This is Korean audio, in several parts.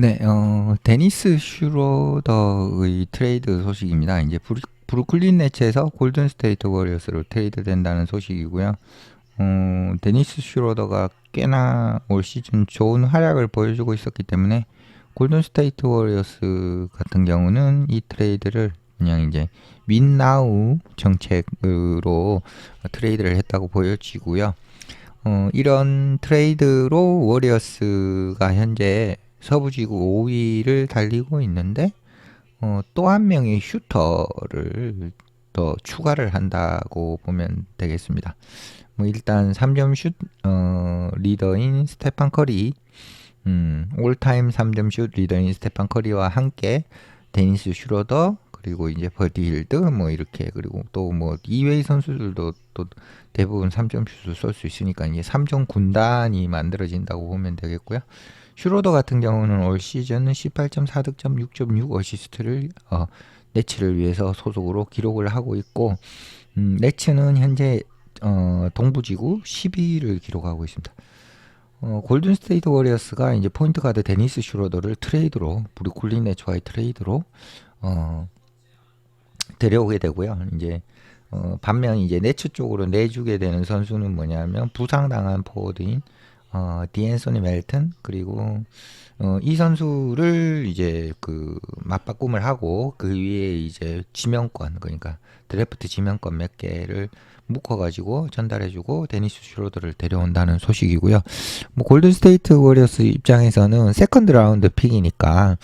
네, 어, 데니스 슈로더의 트레이드 소식입니다. 이제 브루, 브루클린 네츠에서 골든 스테이트 워리어스로 트레이드 된다는 소식이고요. 어, 데니스 슈로더가 꽤나 올 시즌 좋은 활약을 보여주고 있었기 때문에 골든 스테이트 워리어스 같은 경우는 이 트레이드를 그냥 이제 윈나우 정책으로 트레이드를 했다고 보여지고요. 어, 이런 트레이드로 워리어스가 현재 서부지구 5위를 달리고 있는데 어, 또 한 명의 슈터를 더 추가를 한다고 보면 되겠습니다. 뭐 일단 3점 슛 어, 리더인 스테판 커리 음, 올타임 3점 슛 리더인 스테판 커리와 함께 데니스 슈로더 그리고 이제 버디 힐드 뭐 이렇게 그리고 또 뭐 이웨이 선수들도 또 대부분 3점 슛을 쏠 수 있으니까 이제 3점 군단이 만들어진다고 보면 되겠고요. 슈로더 같은 경우는 올 시즌 18.4 득점 6.6 어시스트를 어, 네츠를 위해서 소속으로 기록을 하고 있고 음, 네츠는 현재 어, 동부지구 10위를 기록하고 있습니다. 어, 골든 스테이트 워리어스가 이제 포인트 가드 데니스 슈로더를 트레이드로 브루클린 네츠와의 트레이드로 어, 데려오게 되고요. 이제 어, 반면 이제 네츠 쪽으로 내주게 되는 선수는 뭐냐면 부상당한 포워드인 어, 디앤소니 멜튼 그리고 어, 이 선수를 이제 그 맞바꿈을 하고 그 위에 이제 지명권 그러니까 드래프트 지명권 몇 개를 묶어가지고 전달해주고 데니스 슈로드를 데려온다는 소식이고요. 뭐 골든 스테이트 워리어스 입장에서는 세컨드 라운드 픽이니까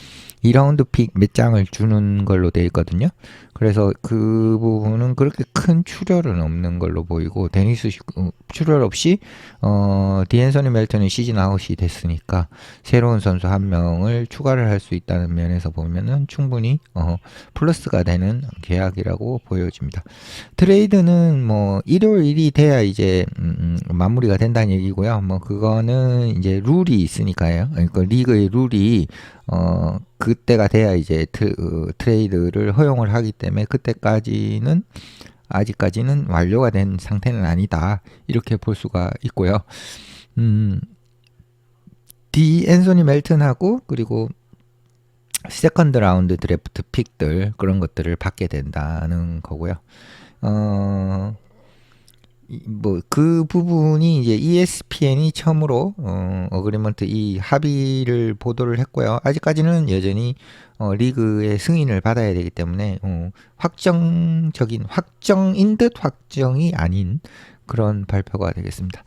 2라운드 픽 몇 장을 주는 걸로 되어 있거든요. 그래서 그 부분은 그렇게 큰 출혈은 없는 걸로 보이고 데니스 슈, 어, 출혈 없이 어 디앤서니 멜턴이 시즌 아웃이 됐으니까 새로운 선수 한 명을 추가를 할 수 있다는 면에서 보면은 충분히 어 플러스가 되는 계약이라고 보여집니다. 트레이드는 뭐 일요일이 돼야 이제 음, 음, 마무리가 된다는 얘기고요. 뭐 그거는 이제 룰이 있으니까요. 그러니까 리그의 룰이 어 그때가 돼야 이제 트, 어, 트레이드를 허용을 하기 때문에 그때까지는 아직까지는 완료가 된 상태는 아니다 이렇게 볼 수가 있고요. 음, 디 앤소니 멜튼하고 그리고 세컨드 라운드 드래프트 픽들 그런 것들을 받게 된다는 거고요. 어, 뭐 그 부분이 이제 ESPN이 처음으로 어, 어그리먼트 이 합의를 보도를 했고요. 아직까지는 여전히 어, 리그의 승인을 받아야 되기 때문에 어, 확정적인 확정인 듯 확정이 아닌 그런 발표가 되겠습니다.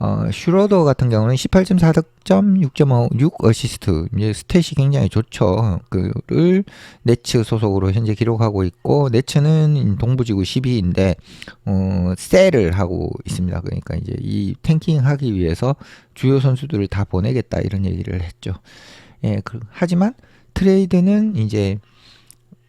어, 슈로더 같은 경우는 18.4 득점, 6.5, 6 어시스트, 이제 스탯이 굉장히 좋죠. 그를 네츠 소속으로 현재 기록하고 있고, 네츠는 동부지구 12위인데, 어, 셀을 하고 있습니다. 그러니까 이제 이 탱킹 하기 위해서 주요 선수들을 다 보내겠다, 이런 얘기를 했죠. 예, 그, 하지만 트레이드는 이제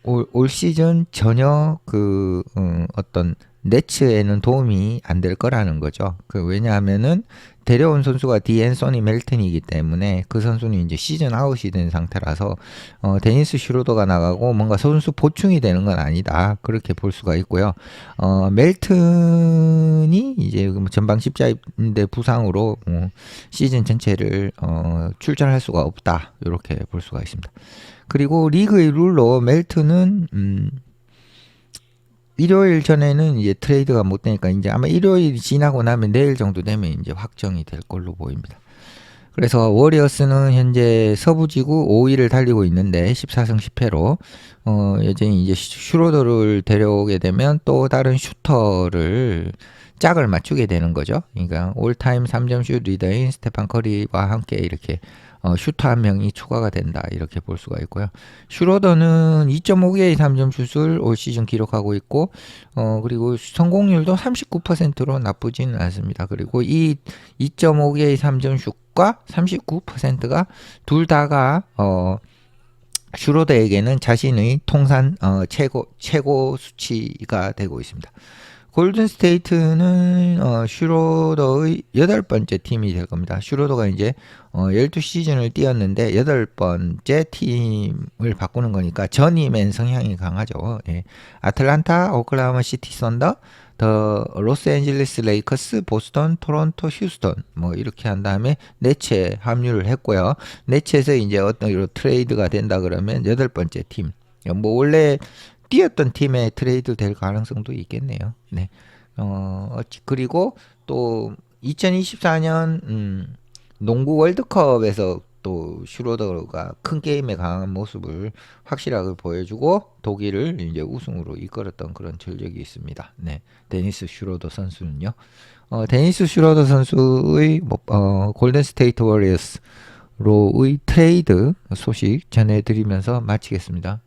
올, 올 시즌 전혀 그, 음, 어떤 네츠에는 도움이 안 될 거라는 거죠. 그 왜냐하면은 데려온 선수가 디앤소니 멜튼이기 때문에 그 선수는 이제 시즌 아웃이 된 상태라서 어, 데니스 슈로더가 나가고 뭔가 선수 보충이 되는 건 아니다 그렇게 볼 수가 있고요. 어, 멜튼이 이제 뭐 전방 십자인대 부상으로 어, 시즌 전체를 어, 출전할 수가 없다 이렇게 볼 수가 있습니다. 그리고 리그의 룰로 멜튼은 음, 일요일 전에는 이제 트레이드가 못 되니까 이제 아마 일요일 지나고 나면 내일 정도 되면 이제 확정이 될 걸로 보입니다. 그래서 워리어스는 현재 서부지구 5위를 달리고 있는데 14승 10패로 어 여전히 이제 슈로더를 데려오게 되면 또 다른 슈터를 짝을 맞추게 되는 거죠. 그러니까 올타임 3점 슛 리더인 스테판 커리와 함께 이렇게 어, 슈터 한 명이 추가가 된다 이렇게 볼 수가 있고요. 슈로더는 2.5개의 3점 슛을 올 시즌 기록하고 있고 어 그리고 성공률도 39%로 나쁘지는 않습니다. 그리고 이 2.5개의 3점 슛과 39%가 둘 다가 어 슈로더에게는 자신의 통산 어, 최고 최고 수치가 되고 있습니다. 골든 스테이트는 어, 슈로더의 여덟 번째 팀이 될 겁니다. 슈로더가 이제 어, 12시즌을 뛰었는데 여덟 번째 팀을 바꾸는 거니까 전임엔 성향이 강하죠. 예. 아틀란타, 오클라호마 시티 썬더, 더 로스앤젤레스 레이커스, 보스턴, 토론토, 휴스턴 뭐 이렇게 한 다음에 네체 합류를 했고요. 네체에서 이제 어떤 이런 트레이드가 된다 그러면 여덟 번째 팀. 뭐 원래 뛰었던 팀에 트레이드 될 가능성도 있겠네요. 네. 어, 그리고 또 2024년 음, 농구 월드컵에서 또 슈로더가 큰 게임에 강한 모습을 확실하게 보여주고 독일을 이제 우승으로 이끌었던 그런 전력이 있습니다. 네, 데니스 슈로더 선수는요. 어, 데니스 슈로더 선수의 뭐, 어, 골든 스테이트 워리어스로의 트레이드 소식 전해드리면서 마치겠습니다.